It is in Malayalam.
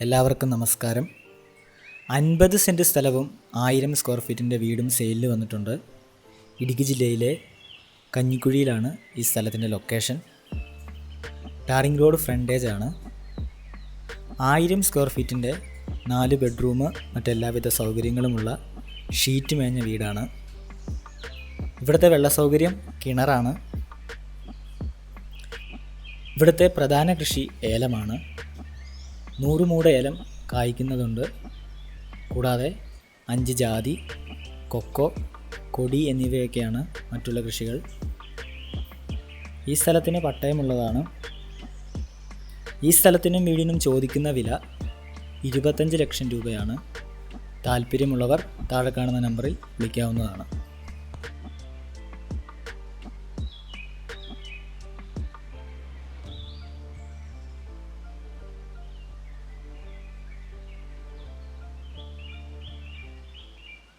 എല്ലാവർക്കും നമസ്കാരം. അൻപത് സെന്റ് സ്ഥലവും ആയിരം സ്ക്വയർ ഫീറ്റിന്റെ വീടും സെയിലിൽ വന്നിട്ടുണ്ട്. ഇടുക്കി ജില്ലയിലെ കഞ്ഞിക്കുഴിയിലാണ് ഈ സ്ഥലത്തിന്റെ ലൊക്കേഷൻ ടാറിംഗ് റോഡ് ഫ്രണ്ടേജ് ആണ്. ആയിരം സ്ക്വയർ ഫീറ്റിന്റെ നാല് ബെഡ്റൂം മറ്റെല്ലാവിധ സൗകര്യങ്ങളുമുള്ള ഷീറ്റ് മേഞ്ഞ വീടാണ്. ഇവിടുത്തെ വെള്ള സൗകര്യം കിണറാണ്. ഇവിടുത്തെ പ്രധാന കൃഷി ഏലമാണ്. നൂറ് മൂട ഏലം കായ്ക്കുന്നതുണ്ട്. കൂടാതെ അഞ്ച് ജാതി കൊക്കോ കൊടി എന്നിവയൊക്കെയാണ് മറ്റുള്ള കൃഷികൾ. ഈ സ്ഥലത്തിന് പട്ടയമുള്ളതാണ്. ഈ സ്ഥലത്തിനും വീടിനും ചോദിക്കുന്ന വില ഇരുപത്തഞ്ച് ലക്ഷം രൂപയാണ്. താല്പര്യമുള്ളവർ താഴെ കാണുന്ന നമ്പറിൽ വിളിക്കാവുന്നതാണ്.